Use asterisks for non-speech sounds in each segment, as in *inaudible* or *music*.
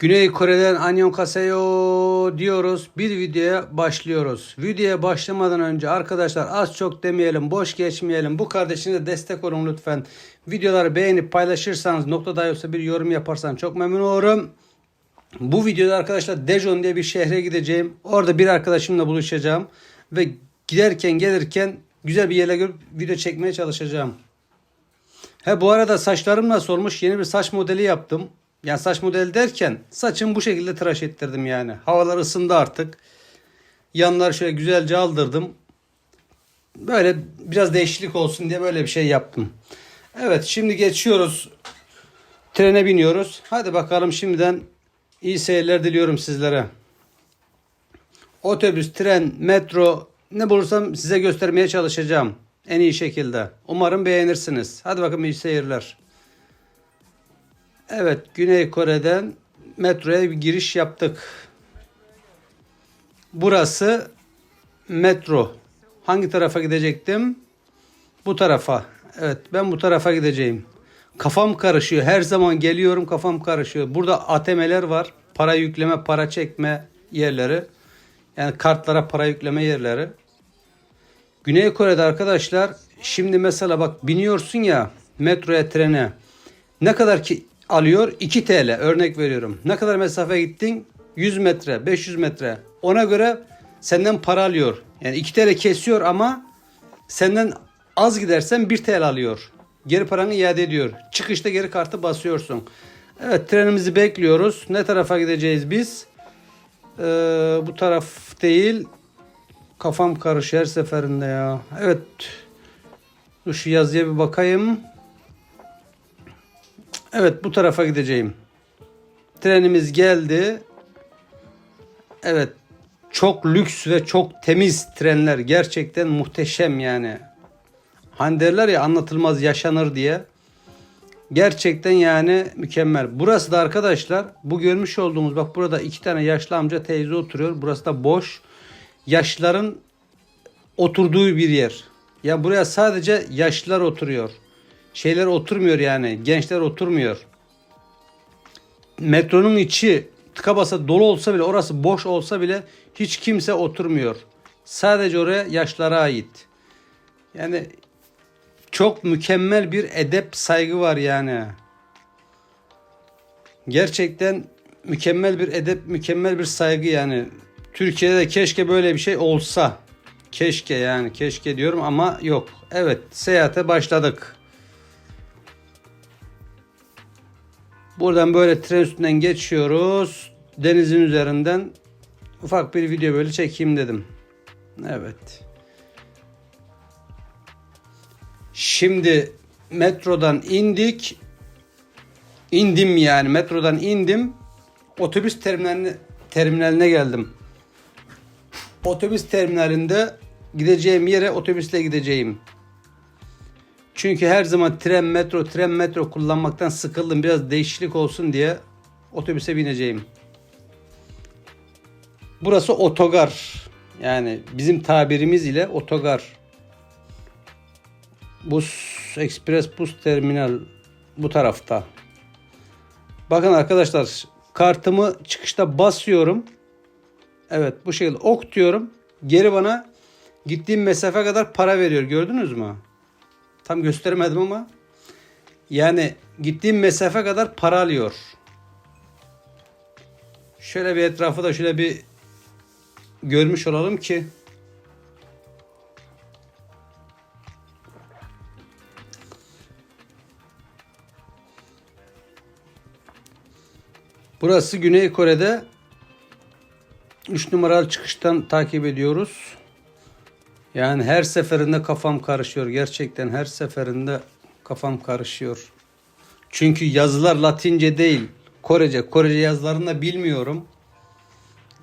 Güney Kore'den Annyeonghaseyo diyoruz. Bir videoya başlıyoruz. Videoya başlamadan önce arkadaşlar az çok demeyelim, boş geçmeyelim. Bu kardeşinize destek olun lütfen. Videoları beğenip paylaşırsanız noktada yoksa bir yorum yaparsan çok memnun olurum. Bu videoda arkadaşlar Daejeon diye bir şehre gideceğim. Orada bir arkadaşımla buluşacağım. Ve giderken gelirken güzel bir yere görüp video çekmeye çalışacağım. He bu arada saçlarım nasıl olmuş? Yeni bir saç modeli yaptım. Yani saç modeli derken saçımı bu şekilde tıraş ettirdim yani. Havalar ısındı artık. Yanları şöyle güzelce aldırdım. Böyle biraz değişiklik olsun diye böyle bir şey yaptım. Evet şimdi geçiyoruz. Trene biniyoruz. Hadi bakalım şimdiden iyi seyirler diliyorum sizlere. Otobüs, tren, metro ne bulursam size göstermeye çalışacağım. En iyi şekilde. Umarım beğenirsiniz. Hadi bakalım iyi seyirler. Evet, Güney Kore'den metroya bir giriş yaptık. Burası metro. Hangi tarafa gidecektim? Bu tarafa. Evet, ben bu tarafa gideceğim. Kafam karışıyor. Her zaman geliyorum kafam karışıyor. Burada ATM'ler var. Para yükleme, para çekme yerleri. Yani kartlara para yükleme yerleri. Güney Kore'de arkadaşlar şimdi mesela bak biniyorsun ya metroya trene ne kadar ki alıyor 2 TL örnek veriyorum. Ne kadar mesafe gittin 100 metre 500 metre ona göre senden para alıyor. Yani 2 TL kesiyor ama senden az gidersen 1 TL alıyor. Geri paranı iade ediyor. Çıkışta geri kartı basıyorsun. Evet trenimizi bekliyoruz. Ne tarafa gideceğiz biz? Ee, bu taraf değil. Kafam karışıyor her seferinde ya. Evet. Şu yazıya bir bakayım. Evet bu tarafa gideceğim. Trenimiz geldi. Evet. Çok lüks ve çok temiz trenler. Gerçekten muhteşem yani. Hani derler ya anlatılmaz yaşanır diye. Gerçekten yani mükemmel. Burası da arkadaşlar bu görmüş olduğumuz bak burada iki tane yaşlı amca teyze oturuyor. Burası da boş. Yaşlıların oturduğu bir yer. Ya buraya sadece yaşlılar oturuyor. Şeyler oturmuyor yani. Gençler oturmuyor. Metronun içi tıka basa dolu olsa bile orası boş olsa bile hiç kimse oturmuyor. Sadece oraya yaşlara ait. Yani çok mükemmel bir edep saygı var yani. Gerçekten mükemmel bir edep, mükemmel bir saygı yani. Türkiye'de de keşke böyle bir şey olsa. Keşke yani keşke diyorum ama yok. Evet seyahate başladık. Buradan böyle tren üstünden geçiyoruz. Denizin üzerinden ufak bir video böyle çekeyim dedim. Evet. Şimdi metrodan indik. İndim yani metrodan indim. Otobüs terminaline, terminaline geldim. Otobüs terminalinde gideceğim yere otobüsle gideceğim. Çünkü her zaman tren metro tren metro kullanmaktan sıkıldım. Biraz değişiklik olsun diye otobüse bineceğim. Burası otogar. Yani bizim tabirimiz ile otogar. Bus Express Bus Terminal bu tarafta. Bakın arkadaşlar kartımı çıkışta basıyorum. Evet bu şekilde ok diyorum. Geri bana gittiğim mesafe kadar para veriyor. Gördünüz mü? Tam göstermedim ama. Yani gittiğim mesafe kadar para alıyor. Şöyle bir etrafı da şöyle bir görmüş olalım ki Burası Güney Kore'de 3 numaralı çıkıştan takip ediyoruz. Yani her seferinde kafam karışıyor. Gerçekten her seferinde kafam karışıyor. Çünkü yazılar Latince değil. Korece. Korece yazılarını da bilmiyorum.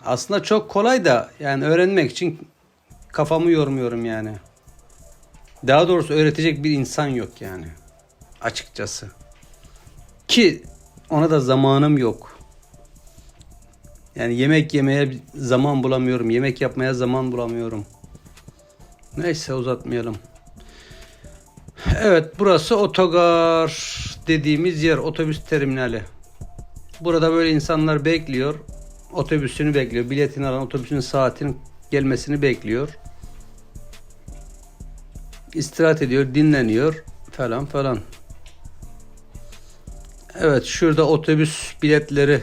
Aslında çok kolay da yani öğrenmek için kafamı yormuyorum yani. Daha doğrusu öğretecek bir insan yok yani. Açıkçası. Ki ona da zamanım yok. Yani yemek yemeye zaman bulamıyorum. Yemek yapmaya zaman bulamıyorum. Neyse uzatmayalım. Evet burası otogar dediğimiz yer. Otobüs terminali. Burada böyle insanlar bekliyor. Otobüsünü bekliyor. Biletini alan otobüsün saatinin gelmesini bekliyor. İstirahat ediyor, dinleniyor falan falan. Evet şurada otobüs biletleri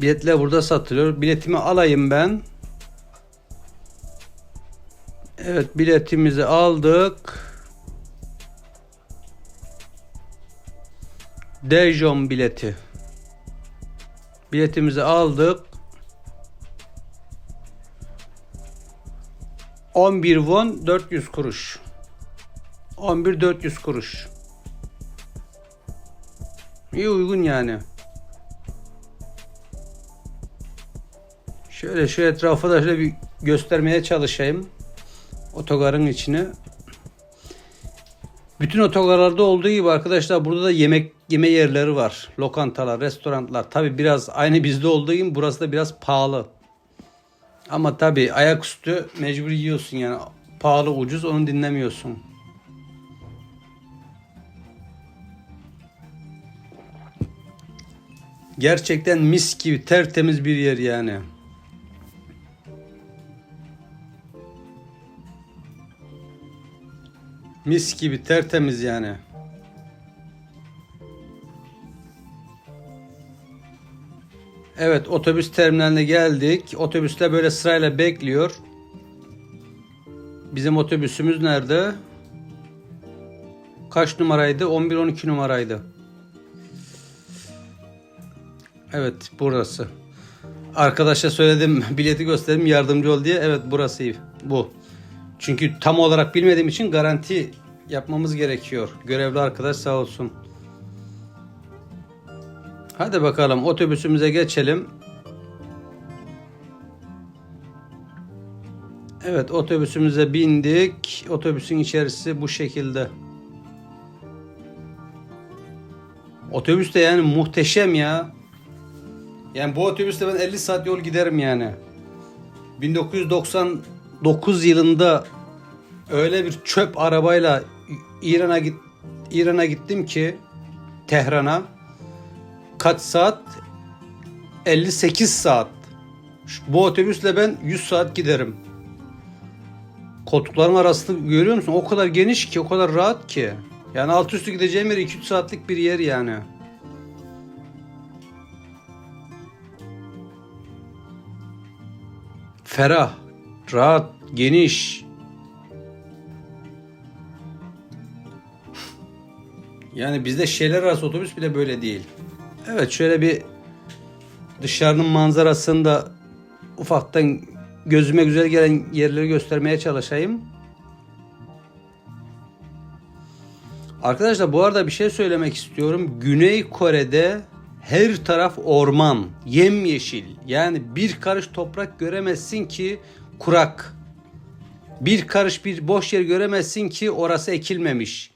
biletler burada satılıyor. Biletimi alayım ben. Evet biletimizi aldık. Dejon bileti. Biletimizi aldık. 11 won 400 kuruş. 11 400 kuruş. İyi uygun yani. Şöyle şu etrafı da şöyle bir göstermeye çalışayım. Otogarın içini. Bütün otogarlarda olduğu gibi arkadaşlar burada da yemek yeme yerleri var. Lokantalar, restoranlar. Tabi biraz aynı bizde olduğu gibi burası da biraz pahalı. Ama tabi ayaküstü mecbur yiyorsun yani. Pahalı ucuz onu dinlemiyorsun. Gerçekten mis gibi tertemiz bir yer yani. Mis gibi tertemiz yani. Evet otobüs terminaline geldik. Otobüsler böyle sırayla bekliyor. Bizim otobüsümüz nerede? Kaç numaraydı? 11-12 numaraydı. Evet burası. Arkadaşa söyledim *laughs* bileti gösterdim yardımcı ol diye. Evet burası bu. Çünkü tam olarak bilmediğim için garanti yapmamız gerekiyor. Görevli arkadaş sağ olsun. Hadi bakalım otobüsümüze geçelim. Evet otobüsümüze bindik. Otobüsün içerisi bu şekilde. Otobüs de yani muhteşem ya. Yani bu otobüste ben 50 saat yol giderim yani. 1999 yılında öyle bir çöp arabayla İran'a git İran'a gittim ki Tehran'a kaç saat? 58 saat. Bu otobüsle ben 100 saat giderim. Koltukların arasını görüyor musun? O kadar geniş ki, o kadar rahat ki. Yani alt üstü gideceğim yer 2-3 saatlik bir yer yani. Ferah, rahat, geniş. Yani bizde şehirler arası otobüs bile böyle değil. Evet şöyle bir dışarının manzarasını da ufaktan gözüme güzel gelen yerleri göstermeye çalışayım. Arkadaşlar bu arada bir şey söylemek istiyorum. Güney Kore'de her taraf orman, yemyeşil. Yani bir karış toprak göremezsin ki kurak. Bir karış bir boş yer göremezsin ki orası ekilmemiş.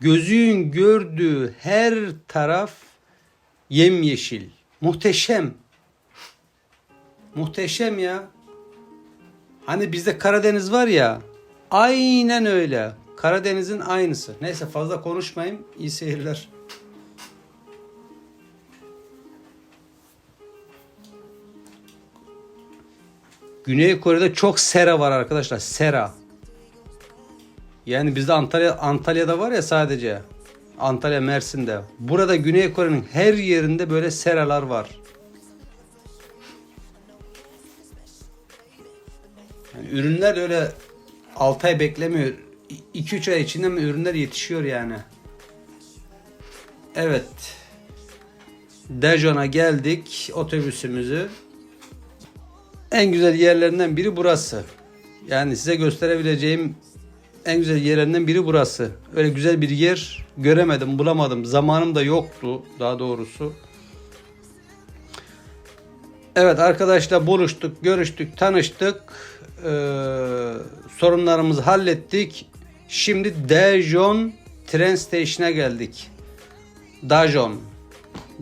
Gözün gördüğü her taraf yemyeşil. Muhteşem. Muhteşem ya. Hani bizde Karadeniz var ya. Aynen öyle. Karadeniz'in aynısı. Neyse fazla konuşmayayım. İyi seyirler. Güney Kore'de çok sera var arkadaşlar. Sera. Yani bizde Antalya Antalya'da var ya sadece. Antalya Mersin'de. Burada Güney Kore'nin her yerinde böyle seralar var. Yani ürünler öyle 6 ay beklemiyor. 2-3 ay içinde mi ürünler yetişiyor yani. Evet. Daejeon'a geldik otobüsümüzü. En güzel yerlerinden biri burası. Yani size gösterebileceğim en güzel yerlerinden biri burası. Öyle güzel bir yer göremedim, bulamadım. Zamanım da yoktu daha doğrusu. Evet arkadaşlar buluştuk, görüştük, tanıştık. Ee, sorunlarımızı hallettik. Şimdi Daejeon tren station'a geldik. Daejeon.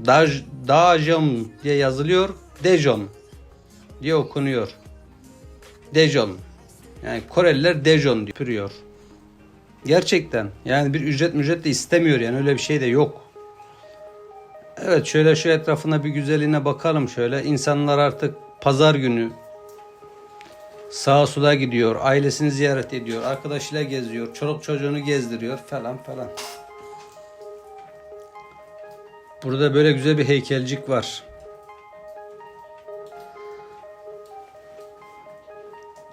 Daj, Daejeon diye yazılıyor. Daejeon diye okunuyor. Daejeon. Yani Koreliler Daejeon diyor. Gerçekten. Yani bir ücret mücret de istemiyor yani öyle bir şey de yok. Evet şöyle şu etrafına bir güzelliğine bakalım şöyle. İnsanlar artık pazar günü sağa sola gidiyor, ailesini ziyaret ediyor, arkadaşıyla geziyor, çoluk çocuğunu gezdiriyor falan falan. Burada böyle güzel bir heykelcik var.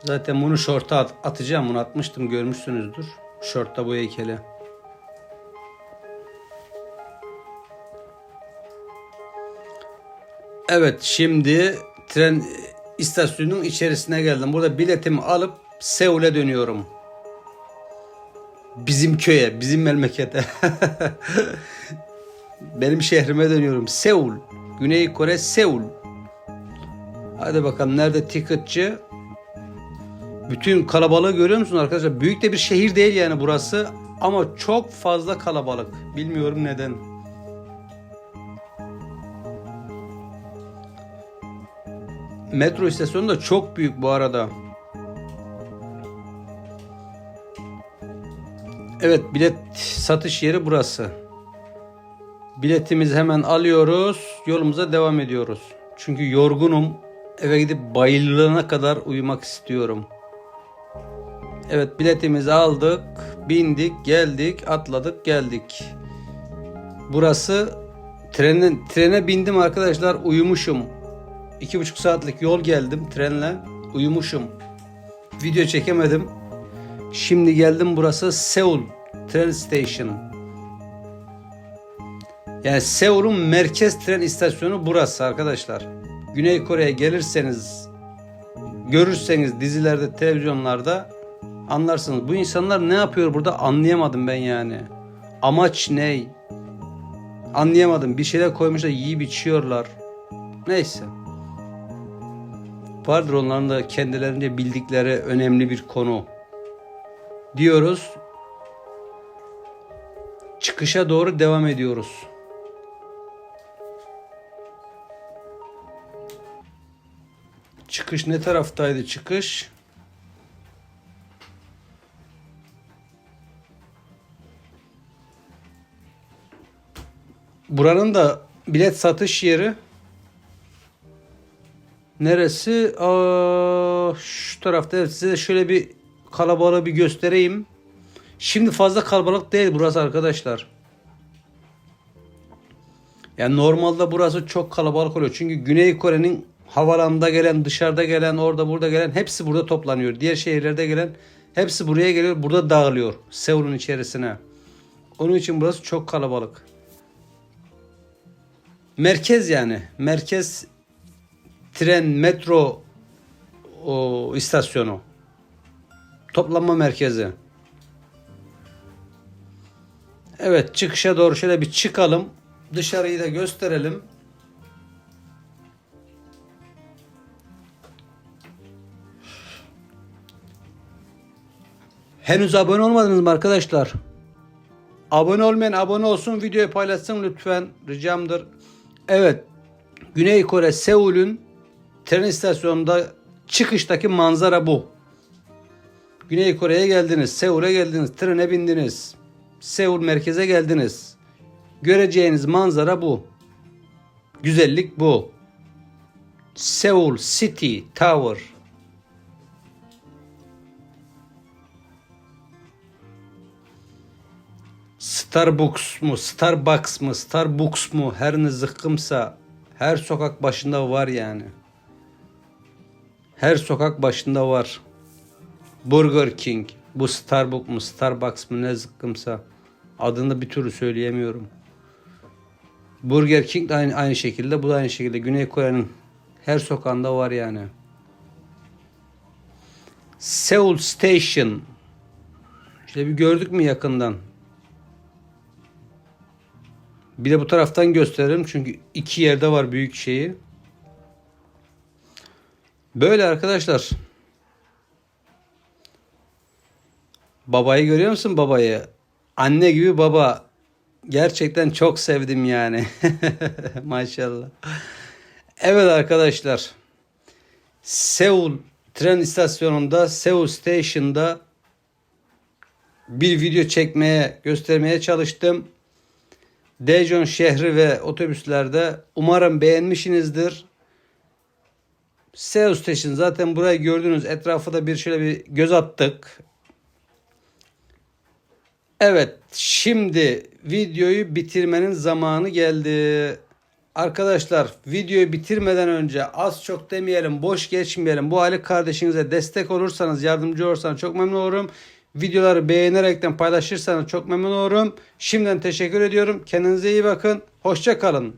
Zaten bunu şorta at- atacağım. Bunu atmıştım görmüşsünüzdür. Şortta bu heykeli. Evet şimdi tren istasyonunun içerisine geldim. Burada biletimi alıp Seul'e dönüyorum. Bizim köye, bizim memlekete. *laughs* Benim şehrime dönüyorum. Seul. Güney Kore Seul. Hadi bakalım nerede ticketçı? Bütün kalabalığı görüyor musunuz arkadaşlar? Büyük de bir şehir değil yani burası. Ama çok fazla kalabalık. Bilmiyorum neden. Metro istasyonu da çok büyük bu arada. Evet bilet satış yeri burası. Biletimizi hemen alıyoruz. Yolumuza devam ediyoruz. Çünkü yorgunum. Eve gidip bayılana kadar uyumak istiyorum. Evet biletimizi aldık. Bindik, geldik, atladık, geldik. Burası trenin trene bindim arkadaşlar. Uyumuşum. İki buçuk saatlik yol geldim trenle. Uyumuşum. Video çekemedim. Şimdi geldim burası Seul Tren Station. Yani Seul'un merkez tren istasyonu burası arkadaşlar. Güney Kore'ye gelirseniz görürseniz dizilerde, televizyonlarda anlarsınız. Bu insanlar ne yapıyor burada anlayamadım ben yani. Amaç ne? Anlayamadım. Bir şeyler koymuşlar yiyip içiyorlar. Neyse. Vardır onların da kendilerince bildikleri önemli bir konu. Diyoruz. Çıkışa doğru devam ediyoruz. Çıkış ne taraftaydı çıkış? Buranın da bilet satış yeri neresi? Aa, şu tarafta. Evet, size şöyle bir kalabalığı bir göstereyim. Şimdi fazla kalabalık değil burası arkadaşlar. Yani normalde burası çok kalabalık oluyor. Çünkü Güney Kore'nin havalanında gelen, dışarıda gelen, orada burada gelen hepsi burada toplanıyor. Diğer şehirlerde gelen hepsi buraya geliyor. Burada dağılıyor Seul'un içerisine. Onun için burası çok kalabalık. Merkez yani. Merkez tren, metro o, istasyonu. Toplanma merkezi. Evet çıkışa doğru şöyle bir çıkalım. Dışarıyı da gösterelim. Henüz abone olmadınız mı arkadaşlar? Abone olmayan abone olsun, videoyu paylaşsın lütfen. Ricamdır. Evet. Güney Kore Seul'ün tren istasyonunda çıkıştaki manzara bu. Güney Kore'ye geldiniz, Seul'e geldiniz, trene bindiniz. Seul merkeze geldiniz. Göreceğiniz manzara bu. Güzellik bu. Seul City Tower. Starbucks mu, Starbucks mı, Starbucks mu her ne zıkkımsa her sokak başında var yani. Her sokak başında var. Burger King, bu Starbucks mu, Starbucks mı ne zıkkımsa adını bir türlü söyleyemiyorum. Burger King de aynı, aynı şekilde, bu da aynı şekilde. Güney Kore'nin her sokağında var yani. Seoul Station. İşte bir gördük mü yakından? Bir de bu taraftan gösterelim çünkü iki yerde var büyük şeyi. Böyle arkadaşlar. Babayı görüyor musun babayı? Anne gibi baba. Gerçekten çok sevdim yani. *laughs* Maşallah. Evet arkadaşlar. Seul tren istasyonunda Seul Station'da bir video çekmeye, göstermeye çalıştım. Daejeon şehri ve otobüslerde. Umarım beğenmişsinizdir. Seus Station zaten burayı gördünüz. Etrafı da bir şöyle bir göz attık. Evet, şimdi videoyu bitirmenin zamanı geldi. Arkadaşlar videoyu bitirmeden önce az çok demeyelim, boş geçmeyelim. Bu Ali kardeşinize destek olursanız, yardımcı olursanız çok memnun olurum. Videoları beğenerekten paylaşırsanız çok memnun olurum. Şimdiden teşekkür ediyorum. Kendinize iyi bakın. Hoşça kalın.